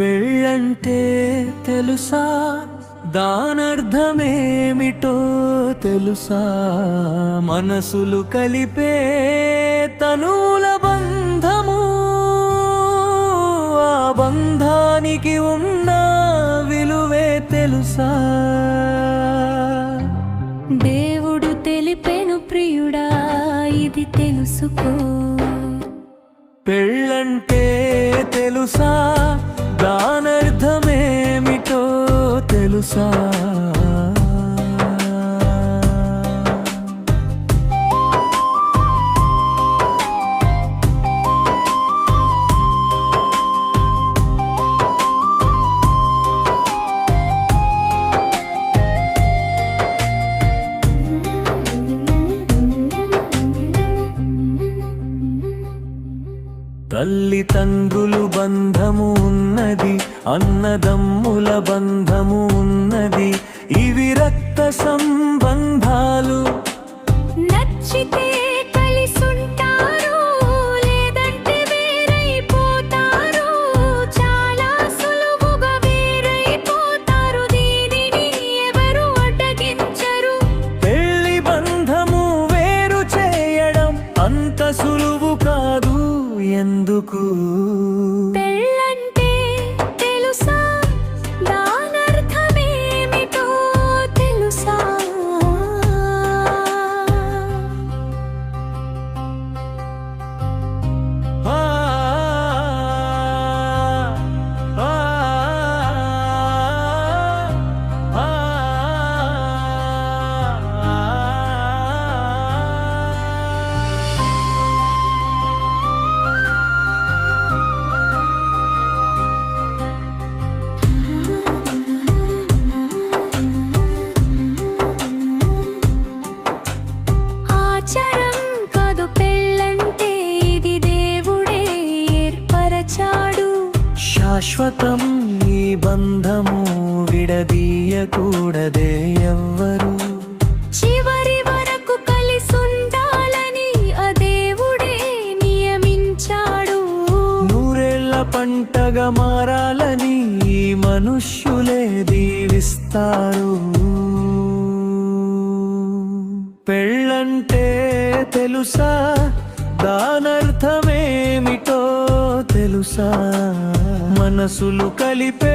పెళ్ళంటే తెలుసా? దానర్థమేమిటో తెలుసా? మనసులు కలిపే తనుల బంధము. ఆ బంధానికి ఉన్న విలువే తెలుసా? దేవుడు తెలిపెను ప్రియుడా ఇది తెలుసుకో. పెళ్ళంటే తెలుసా? దానర్థమేమిటో తెలుసా? తల్లిదండ్రులు బంధము ఉన్నది అన్నదమ్ముల బంధము ఉన్నది. ఇవి రక్త సంబంధాలు. నచ్చితే cuckoo. శాశ్వతం ఈ బంధము విడదీయకూడదే ఎవ్వరు. చివరి వరకు కలిసుండాలని ఆ దేవుడే నియమించాడు. నూరేళ్ళ పంటగా మారాలని ఈ మనుష్యులే దీవిస్తారు. పెళ్ళంటే తెలుసా? దానర్థమేమిటో తెలుసా? మనసులు కలిపే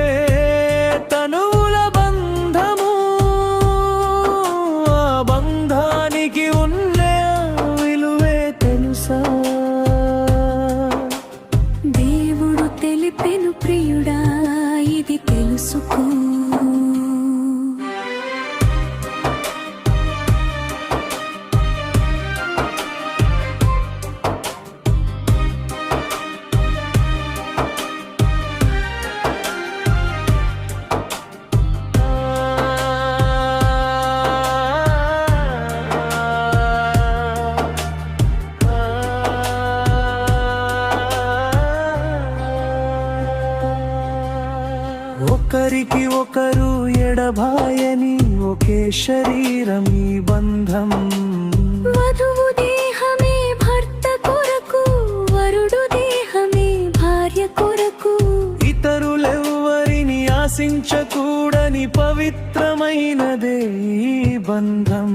ఒకరికి ఒకరు ఎడబాయని ఒకే శరీరం ఈ బంధం. వధువు దేహమే భర్త కొరకు వరుడు దేహమే భార్య కొరకు. ఇతరులెవ్వరిని ఆశించకూడని పవిత్రమైనదే ఈ బంధం.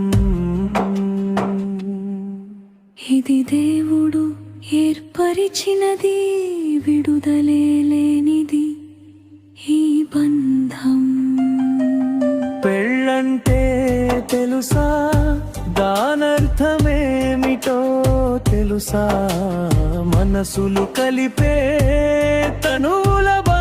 ఇది దేవుడు ఏర్పరిచినది విడుదలే లేనిది. ఈ బంధం. పెళ్ళంటే తెలుసా? దానర్థమేమిటో తెలుసా? మనసులు కలిపే తనుల